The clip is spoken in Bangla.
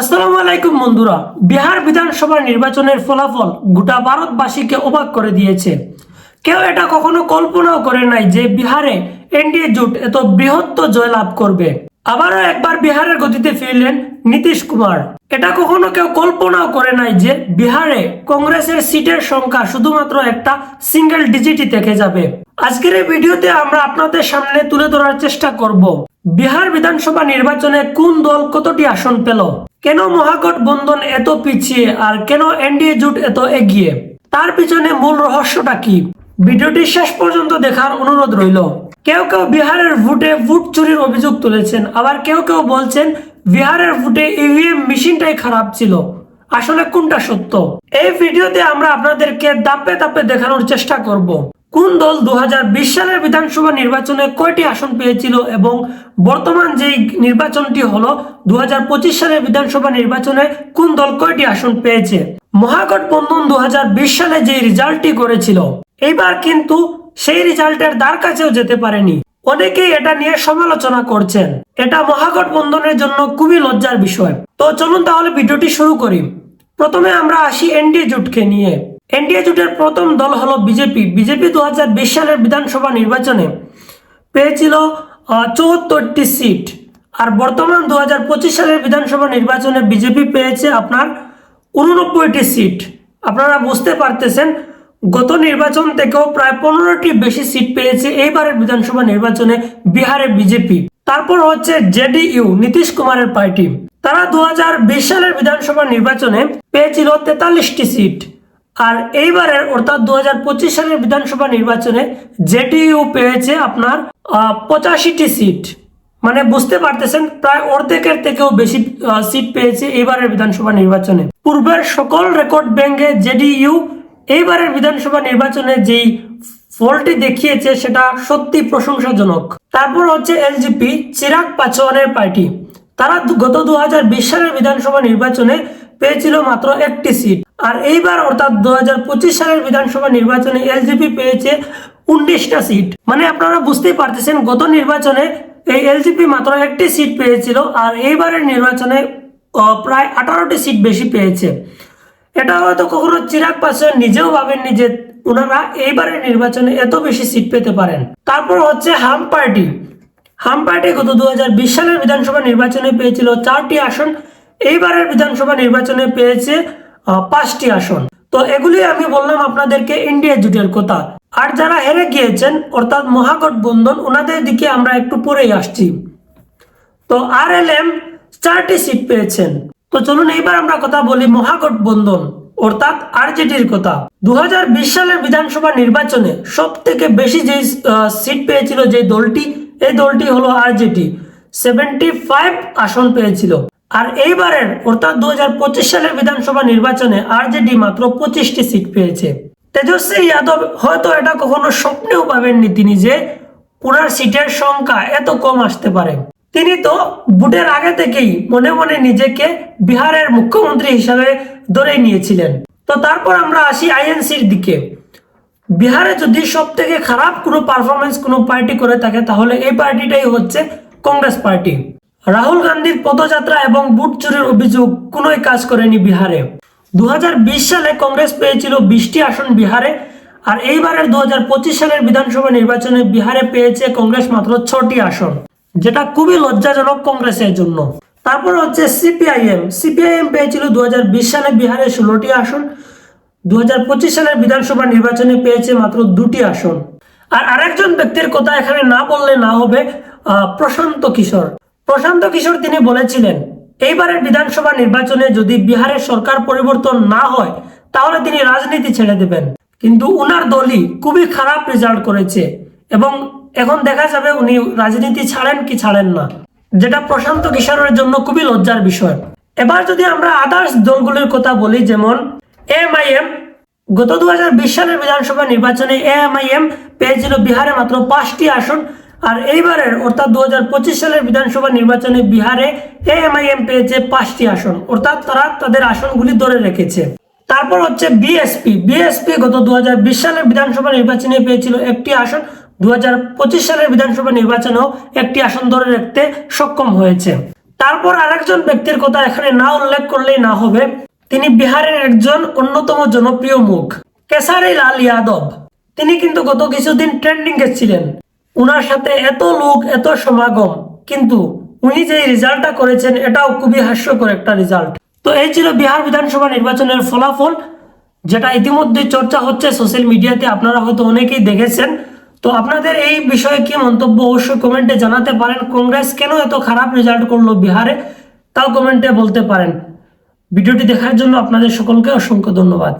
আসসালামু আলাইকুম বন্ধুরা। বিহার বিধানসভা নির্বাচনের ফলাফল গোটা ভারতবাসীকে অবাক করে দিয়েছে। কেউ এটা কখনো কল্পনাও করে নাই যে বিহারে এনডিএ জোট এত বৃহত্ত জয়লাভ করবে। আবারও একবার বিহারের গতিতে ফিরলেন নীতিশ কুমার। এটা কখনো কেউ কল্পনাও করে নাই যে বিহারে কংগ্রেসের সিটের সংখ্যা শুধুমাত্র একটা সিঙ্গেল ডিজিটই থেকে যাবে। আজকের এই ভিডিওতে আমরা আপনাদের সামনে তুলে ধরার চেষ্টা করব। বিহার বিধানসভা নির্বাচনে কোন দল কতটি আসন পেল? কেন মহাগঠবন্ধন এত পিছিয়ে আর কেন এনডিএ জোট এত এগিয়ে? তার পিছনে মূল রহস্যটা কি? ভিডিওটি শেষ পর্যন্ত দেখার অনুরোধ রইল। কেউ কেউ বিহারের ভোটে ভোট চুরির অভিযোগ তুলেছেন, আবার কেউ কেউ বলছেন বিহারের ভোটে ইভিএম মেশিনটাই খারাপ ছিল। আসলে কোনটা সত্য? এই ভিডিওতে আমরা আপনাদেরকে দাপে দাপে দেখানোর চেষ্টা করব। কোন দল দুহাজার বিশ সালের বিধানসভা নির্বাচনে কয়টি আসন পেয়েছিল এবং বর্তমান যেই নির্বাচনটি হলো পঁচিশ সালের বিধানসভা নির্বাচনে কোন দল কয়টি আসন পেয়েছে? মহাগঠবন্ধন দুহাজার বিশ সালে যে রেজাল্টটি করেছিল। এইবার কিন্তু সেই রেজাল্টের দ্বার কাছেও যেতে পারেনি। অনেকেই এটা নিয়ে সমালোচনা করছেন। এটা মহাগঠবন্ধনের জন্য খুবই লজ্জার বিষয়। তো চলুন তাহলে ভিডিওটি শুরু করি। প্রথমে আমরা আসি এনডিএ জোটকে নিয়ে। এনডিএ জোটের প্রথম দল হলো বিজেপি। বিজেপি দু হাজার বিশ সালের বিধানসভা নির্বাচনে পেয়েছিল চৌহত্তরটি সিট। আর বর্তমান দুহাজার পঁচিশ সালের বিধানসভা নির্বাচনে বিজেপি পেয়েছে আপনার উননব্বইটি সিট। আপনারা বুঝতে পারতেছেন, গত নির্বাচন থেকেও প্রায় পনেরোটি বেশি সিট পেয়েছে এইবারের বিধানসভা নির্বাচনে বিহারে বিজেপি। তারপর হচ্ছে জেডিইউ, নীতিশ কুমারের পার্টি। তারা দু হাজার বিশ সালের বিধানসভা নির্বাচনে পেয়েছিল তেতাল্লিশটি সিট। আর এইবারের অর্থাৎ দু হাজার পঁচিশ সালের বিধানসভা নির্বাচনে জেডিইউ পেয়েছে আপনার পঁচাশিটি সিট। মানে বুঝতে পারতেছেন, প্রায় অর্ধেকের থেকেও বেশি সিট পেয়েছে এইবারের বিধানসভা নির্বাচনে। পূর্বের সকল রেকর্ড ভেঙে জেডিইউ এইবারের বিধানসভা নির্বাচনে যেই ফলটি দেখিয়েছে সেটা সত্যি প্রশংসাজনক। তারপর হচ্ছে এলজিপি, চিরাগ পাচওয়ানের পার্টি। তারা গত দু হাজার বিশ সালের বিধানসভা নির্বাচনে পেয়েছিল মাত্র একটি সিট আর এইবার অর্থাৎ দু হাজার পঁচিশ সালের বিধানসভা নির্বাচনে এলজিপি পেয়েছে উনিশটা সিট মানে আপনারা বুঝতেই পারতেছেন, গত নির্বাচনে এই এলজিপি মাত্র একটি সিট পেয়েছিল, আর এইবারের নির্বাচনে প্রায় আঠারোটি সিট বেশি পেয়েছে। এটা হয়তো কখনো চিরাগ পাসওয়ান নিজেও ভাবেননি যে ওনারা এইবারের নির্বাচনে এত বেশি সিট পেতে পারেন। তারপর হচ্ছে হাম পার্টি হাম পার্টি গত দু হাজার বিশ সালের বিধানসভা নির্বাচনে পেয়েছিল চারটি আসন এইবারের বিধানসভা নির্বাচনে পেয়েছে পাঁচটি আসন। তো এগুলি আমি বললাম আপনাদেরকে ইন্ডিয়া জোটের কথা। আর যারা হেরে গিয়েছেন, অর্থাৎ মহাগঠবন্ধন ওনাদের দিকে আমরা একটু পরেই আসছি। তো আর এল এম চারটি সিট পেয়েছেন। তো চলুন এইবার আমরা কথা বলি মহাগঠবন্ধন অর্থাৎ আরজেডির কথা। দু হাজার বিশ সালের বিধানসভা নির্বাচনে সব থেকে বেশি যে সিট পেয়েছিল যে দলটি, এই দলটি হলো আরজেডি সেভেন্টি ফাইভ আসন পেয়েছিল। আর এইবারের, অর্থাৎ দু হাজার পঁচিশ সালের বিধানসভা নির্বাচনে আরজেডি মাত্র পঁচিশটি সিট পেয়েছে। তেজস্বী যাদব হয়তো এটা কখনো স্বপ্নেও পাবেননি তিনি যে ওনার সিটের সংখ্যা এত কম আসতে পারে। তিনি তো ভোটের আগে থেকেই মনে মনে নিজেকে বিহারের মুখ্যমন্ত্রী হিসাবে ধরে নিয়েছিলেন। তো তারপর আমরা আসি আইএনসির দিকে। বিহারে যদি সব থেকে খারাপ কোনো পারফরমেন্স কোনো পার্টি করে থাকে, তাহলে এই পার্টিটাই হচ্ছে কংগ্রেস পার্টি রাহুল গান্ধীর পদযাত্রা এবং বুট চুরির অভিযোগ কোনোই কাজ করেনি বিহারে। দু হাজার বিশ সালে কংগ্রেস পেয়েছিল বিশটি আসন বিহারে আর এইবারের দু হাজার পঁচিশ সালের বিধানসভা নির্বাচনে বিহারে পেয়েছে কংগ্রেস মাত্র ছটি আসন, যেটা খুবই লজ্জাজনক কংগ্রেসের জন্য। তারপর হচ্ছে সিপিআইএম। সিপিআইএম পেয়েছিল দুই হাজার বিশ সালে বিহারে ষোলোটি আসন দুই হাজার পঁচিশ সালের বিধানসভা নির্বাচনে পেয়েছে মাত্র দুটি আসন। আর আরেকজন ব্যক্তির কথা এখানে না বললে না হবে প্রশান্ত কিশোর। প্রশান্ত কিশোর তিনি বলেছিলেন, এইবারের বিধানসভা নির্বাচনে যদি বিহারের সরকার পরিবর্তন না হয়, তাহলে তিনি রাজনীতি ছেড়ে দেবেন। কিন্তু উনার দলই খুবই খারাপ রেজাল্ট করেছে এবং এখন দেখা যাবে উনি রাজনীতি ছাড়েন কি ছাড়েন না। যেটা প্রশান্ত কিশোরের জন্য খুবই লজ্জার বিষয়। এবার যদি আমরা আদার্স দলগুলির কথা বলি, যেমন এম আই এম গত দুহাজার বিশ সালের বিধানসভা নির্বাচনে এম আই এম পেয়েছিল বিহারে মাত্র পাঁচটি আসন। আর এইবারের, অর্থাৎ দু হাজার পঁচিশ সালের বিধানসভা নির্বাচনে বিহারে এএমআইএম পেয়েছে পাঁচটি আসন। অর্থাৎ তারা তাদের আসনগুলি ধরে রেখেছে। তারপর হচ্ছে বিএসপি। বিএসপি গত দু সালের বিধানসভা নির্বাচনে পেয়েছিল একটি আসন। দু সালের বিধানসভা নির্বাচনেও একটি আসন ধরে রাখতে সক্ষম হয়েছে। তারপর আরেকজন ব্যক্তির কথা এখানে না উল্লেখ করলেই না হবে। তিনি বিহারের একজন অন্যতম জনপ্রিয় মুখ কেসারি লাল ইয়াদব। তিনি কিন্তু গত কিছুদিন ট্রেন্ডিং ছিলেন। উনার সাথে এত লোক, এত সমাগম, কিন্তু উনি যে রেজাল্টটা করেছেন, এটাও খুবই হাস্যকর একটা রেজাল্ট তো এই ছিল বিহার বিধানসভা নির্বাচনের ফলাফল, যেটা ইতিমধ্যে চর্চা হচ্ছে সোশ্যাল মিডিয়াতে আপনারা হয়তো অনেকেই দেখেছেন। তো আপনাদের এই বিষয়ে কি মন্তব্য অবশ্যই কমেন্টে জানাতে পারেন। কংগ্রেস কেন এত খারাপ রেজাল্ট করল বিহারে, তাও কমেন্টে বলতে পারেন। ভিডিওটি দেখার জন্য আপনাদের সকলকে অসংখ্য ধন্যবাদ।